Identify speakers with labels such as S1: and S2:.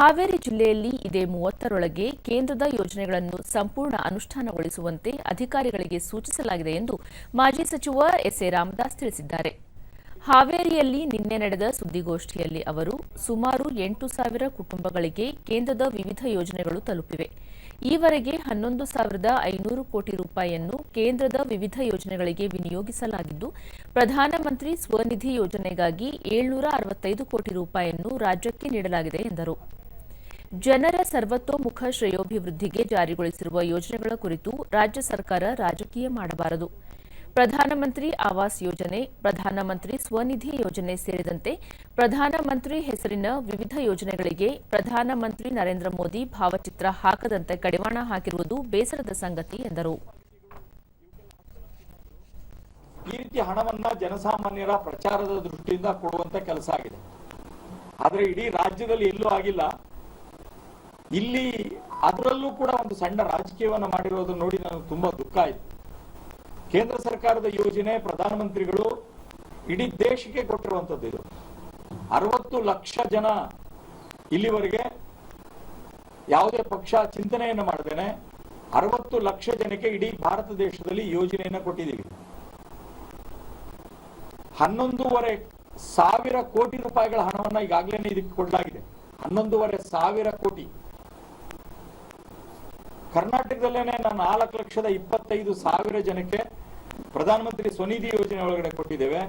S1: ಹಾವೇರಿ ಜಿಲ್ಲೆಯಲ್ಲಿ ಇದೇ ಮೂವತ್ತರೊಳಗೆ ಕೇಂದ್ರದ ಯೋಜನೆಗಳನ್ನು ಸಂಪೂರ್ಣ ಅನುಷ್ಠಾನಗೊಳಿಸುವಂತೆ ಅಧಿಕಾರಿಗಳಿಗೆ ಸೂಚಿಸಲಾಗಿದೆ ಎಂದು ಮಾಜಿ ಸಚಿವ ಎಸ್ಎ ರಾಮದಾಸ್ ತಿಳಿಸಿದ್ದಾರೆ. ಹಾವೇರಿಯಲ್ಲಿ ನಿನ್ನೆ ನಡೆದ ಸುದ್ದಿಗೋಷ್ಠಿಯಲ್ಲಿ ಅವರು, ಸುಮಾರು ಎಂಟು ಸಾವಿರ ಕುಟುಂಬಗಳಿಗೆ ಕೇಂದ್ರದ ವಿವಿಧ ಯೋಜನೆಗಳು ತಲುಪಿವೆ. ಈವರೆಗೆ ಹನ್ನೊಂದು ಸಾವಿರದ ಐನೂರು ಕೋಟಿ ರೂಪಾಯಿಯನ್ನು ಕೇಂದ್ರದ ವಿವಿಧ ಯೋಜನೆಗಳಿಗೆ ವಿನಿಯೋಗಿಸಲಾಗಿದ್ದು, ಪ್ರಧಾನಮಂತ್ರಿ ಸ್ವನಿಧಿ ಯೋಜನೆಗಾಗಿ ಏಳ್ನೂರ ಅರವತ್ತೈದು ಕೋಟಿ ರೂಪಾಯಿಯನ್ನು ರಾಜ್ಯಕ್ಕೆ ನೀಡಲಾಗಿದೆ ಎಂದರು. ಜನರ ಸರ್ವತೋಮುಖ ಶ್ರೇಯೋಭಿವೃದ್ಧಿಗೆ ಜಾರಿಗೊಳಿಸಿರುವ ಯೋಜನೆಗಳ ಕುರಿತು ರಾಜ್ಯ ಸರ್ಕಾರ ರಾಜಕೀಯ ಮಾಡಬಾರದು. ಪ್ರಧಾನಮಂತ್ರಿ ಆವಾಸ್ ಯೋಜನೆ, ಪ್ರಧಾನಮಂತ್ರಿ ಸ್ವನಿಧಿ ಯೋಜನೆ ಸೇರಿದಂತೆ ಪ್ರಧಾನಮಂತ್ರಿ ಹೆಸರಿನ ವಿವಿಧ ಯೋಜನೆಗಳಿಗೆ ಪ್ರಧಾನಮಂತ್ರಿ ನರೇಂದ್ರ ಮೋದಿ ಭಾವಚಿತ್ರ ಹಾಕದಂತೆ ಕಡಿವಾಣ ಹಾಕಿರುವುದು ಬೇಸರದ ಸಂಗತಿ ಎಂದರು.
S2: ಈ ರೀತಿ ಹಣವನ್ನ ಜನಸಾಮಾನ್ಯರ ಪ್ರಚಾರದ ದೃಷ್ಟಿಯಿಂದ ಕೊಡುವಂತ ಕೆಲಸ ಆಗಿದೆ. ಆದರೆ ಇಡೀ ರಾಜ್ಯದಲ್ಲಿ ಎಲ್ಲೂ ಆಗಿಲ್ಲ. ಇಲ್ಲಿ ಅದರಲ್ಲೂ ಕೂಡ ಒಂದು ಸಣ್ಣ ರಾಜಕೀಯವನ್ನ ಮಾಡಿರೋದು ನೋಡಿ ನನಗೆ ತುಂಬಾ ದುಃಖ ಆಯ್ತು. ಕೇಂದ್ರ ಸರ್ಕಾರದ ಯೋಜನೆ ಪ್ರಧಾನಮಂತ್ರಿಗಳು ಇಡೀ ದೇಶಕ್ಕೆ ಕೊಟ್ಟಿರುವಂತದ್ದು ಇದು. ಅರವತ್ತು ಲಕ್ಷ ಜನ ಇಲ್ಲಿವರೆಗೆ ಯಾವುದೇ ಪಕ್ಷ ಚಿಂತನೆಯನ್ನು ಮಾಡದೇನೆ ಅರವತ್ತು ಲಕ್ಷ ಜನಕ್ಕೆ ಇಡೀ ಭಾರತ ದೇಶದಲ್ಲಿ ಯೋಜನೆಯನ್ನ ಕೊಟ್ಟಿದ್ದೀವಿ. ಹನ್ನೊಂದೂವರೆ ಸಾವಿರ ಕೋಟಿ ರೂಪಾಯಿಗಳ ಹಣವನ್ನ ಈಗಾಗಲೇ ಇದಕ್ಕೆ ಕೊಡಲಾಗಿದೆ. ಹನ್ನೊಂದೂವರೆ ಸಾವಿರ ಕೋಟಿ. ಕರ್ನಾಟಕದಲ್ಲೇನೆ ನಾನು ನಾಲ್ಕು ಲಕ್ಷದ ಇಪ್ಪತ್ತೈದು ಸಾವಿರ ಜನಕ್ಕೆ ಪ್ರಧಾನಮಂತ್ರಿ ಸ್ವನಿಧಿ ಯೋಜನೆ ಒಳಗಡೆ ಕೊಟ್ಟಿದ್ದೇವೆ.